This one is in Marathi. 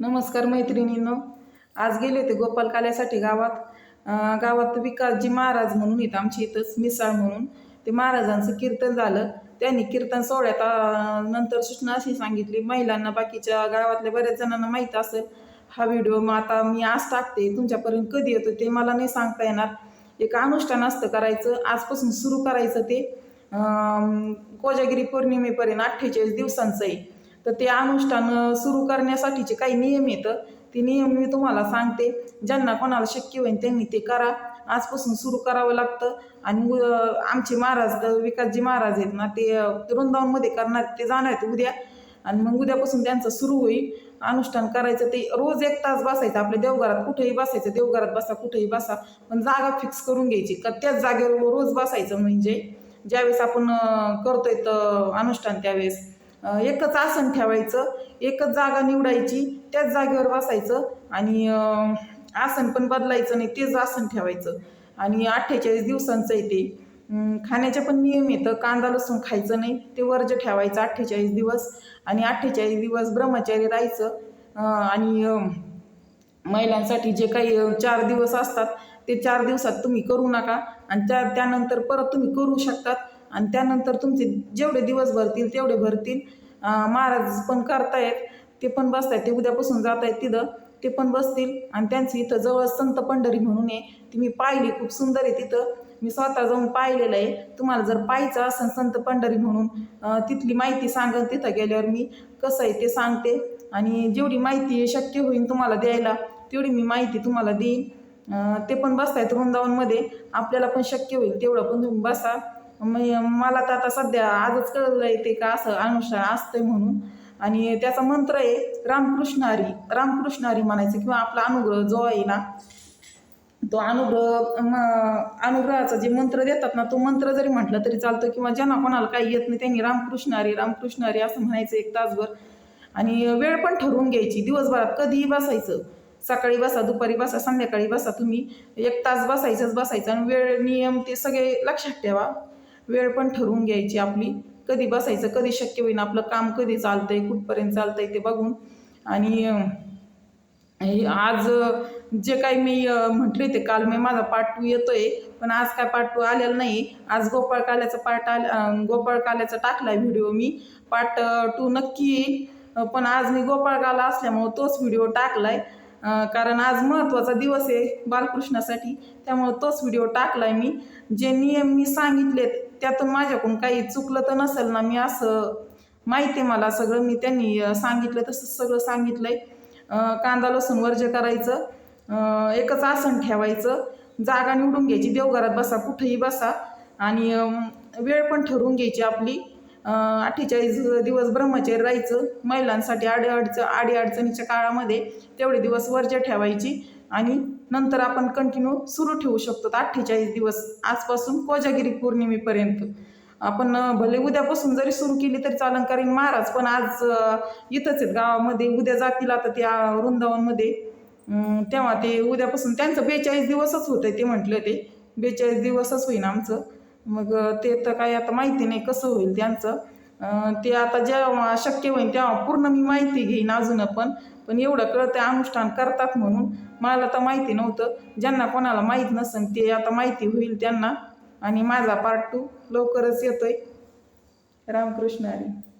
नमस्कार मैत्रिणींनो. आज गेले होते गोपाल काल्यासाठी गावात. गावात विकासजी महाराज म्हणून येतं आमच्या इथंच मिसाळ म्हणून. ते महाराजांचं कीर्तन झालं. त्यांनी कीर्तन सोहळ्यात नंतर सूचना अशी सांगितली महिलांना बाकीच्या गावातल्या बऱ्याच जणांना माहीत असेल हा व्हिडिओ मग आता मी आज टाकते. तुमच्यापर्यंत कधी येतो ते मला नाही सांगता येणार. एक अनुष्ठान असतं करायचं आजपासून सुरू करायचं ते. कोजागिरी पौर्णिमेपर्यंत अठ्ठेचाळीस दिवसांचं आहे. तर ते अनुष्ठान सुरू करण्यासाठीचे काही नियम येतं ते नियम मी तुम्हाला सांगते. ज्यांना कोणाला शक्य होईल त्यांनी ते करा. आजपासून सुरू करावं लागतं. आणि आमचे महाराज तर विकासजी महाराज आहेत ना ते वृंदावनमध्ये करणार ते जाणार आहेत उद्या. आणि मग उद्यापासून त्यांचं सुरू होईल. अनुष्ठान करायचं ते रोज एक तास बसायचं. आपल्या देवघरात कुठेही बसायचं देवघरात बसा कुठेही बसा. पण जागा फिक्स करून घ्यायची. का त्याच जागेवर रोज बसायचं म्हणजे. ज्यावेळेस आपण करतोय तर अनुष्ठान त्यावेळेस. एकच आसन ठेवायचं एकच जागा निवडायची त्याच जागेवर बसायचं आणि आसन पण बदलायचं नाही तेच आसन ठेवायचं. आणि अठ्ठेचाळीस दिवसांचं आहे ते. खाण्याचे पण नियम येतं कांदा लसूण खायचं नाही. ते वर्ज ठेवायचं अठ्ठेचाळीस दिवस आणि अठ्ठेचाळीस दिवस ब्रह्मचारी राहायचं. आणि महिलांसाठी जे काही चार दिवस असतात ते चार दिवसात तुम्ही करू नका. आणि त्या त्यानंतर परत तुम्ही करू शकतात. आणि त्यानंतर तुमचे जेवढे दिवस भरतील तेवढे भरतील. महाराज पण करतायत ते पण बसत आहेत ते उद्यापासून जात आहेत तिथं ते पण बसतील. आणि त्यांचं इथं जवळ संत पंढरी म्हणून आहे ती मी पाहिली खूप सुंदर आहे तिथं. मी स्वतः जाऊन पाहिलेलं आहे. तुम्हाला जर पाहायचं असेल संत पंढरी म्हणून तिथली माहिती सांगेल तिथं गेल्यावर मी कसं आहे ते सांगते. आणि जेवढी माहिती शक्य होईल तुम्हाला द्यायला तेवढी मी माहिती तुम्हाला देईन. ते पण बसतायत वृंदावनमध्ये. आपल्याला पण शक्य होईल तेवढं पण तुम्ही बसा. म- मला तर आता सध्या आजच कळलं आहे ते का असं अनुष्ठान असतंय म्हणून. आणि त्याचा मंत्र आहे रामकृष्ण हरी रामकृष्ण हरी म्हणायचं किंवा आपला अनुग्रह जो आहे ना तो अनुग्रह म- अनुग्रहाचा जे मंत्र देतात ना तो मंत्र जरी म्हटलं तरी चालतो किंवा ज्यांना कोणाला काही येत नाही त्यांनी रामकृष्ण रामकृष्णारी रामकृष्ण असं म्हणायचं एक तासभर. आणि वेळ पण ठरवून घ्यायची. दिवसभरात कधीही बसायचं. सकाळी बसा दुपारी बसा संध्याकाळी बसा तुम्ही. एक तास बसायचंच बसायचं आणि वेळ नियम ते सगळे लक्षात ठेवा. वेळ पण ठरवून घ्यायची आपली. कधी बसायचं कधी शक्य होईन आपलं काम कधी चालतंय कुठपर्यंत चालतंय ते बघून. आणि हे आज जे काही मी म्हटले ते काल मी माझा पार्ट टू येतोय पण आज काय पार्ट टू आलेला नाही. आज गोपाळ काल्याचा पार्ट आल गोपाळ काल्याचा टाकलाय व्हिडिओ मी. पार्ट टू नक्की येईल पण आज मी गोपाळ काला असल्यामुळं तोच व्हिडिओ टाकलाय. कारण आज महत्त्वाचा दिवस आहे बालकृष्णासाठी त्यामुळं तोच व्हिडिओ टाकलाय मी. जे नियम मी सांगितलेत त्यातून माझ्याकडून काही चुकलं तर नसेल ना मी असं माहिती आहे मला सगळं. मी त्यांनी सांगितलं तसं सगळं सांगितलंय. आहे कांदा लसूण वर्ज करायचं. एकच आसन ठेवायचं. जागा निवडून घ्यायची. देवघरात बसा कुठेही बसा. आणि वेळ पण ठरवून घ्यायची आपली. अठ्ठेचाळीस दिवस ब्रह्मचर्य राहायचं. महिलांसाठी आडी अडचण आडी अडचणीच्या काळामध्ये तेवढे दिवस वर्ज ठेवायची. आणि नंतर आपण कंटिन्यू सुरू ठेवू शकतो अठ्ठेचाळीस दिवस आजपासून कोजागिरी पौर्णिमेपर्यंत. आपण भले उद्यापासून जरी सुरू केली तरी चालन कारण महाराज पण आज इथंच आहेत गावामध्ये. उद्या जातील आता त्या वृंदावनमध्ये. तेव्हा ते उद्यापासून त्यांचं बेचाळीस दिवसच होतं ते म्हटलं ते. बेचाळीस दिवसच होईन आमचं. मग ते तर काही आता माहिती नाही कसं होईल त्यांचं. ते आता जेव्हा शक्य होईल तेव्हा पूर्ण मी माहिती घेईन अजून पण. पण एवढं कळतं अनुष्ठान करतात म्हणून. मला तर माहिती नव्हतं. ज्यांना कोणाला माहीत नसेल ते आता माहिती होईल त्यांना. आणि माझा पार्ट टू लवकरच येतोय. रामकृष्ण हरी.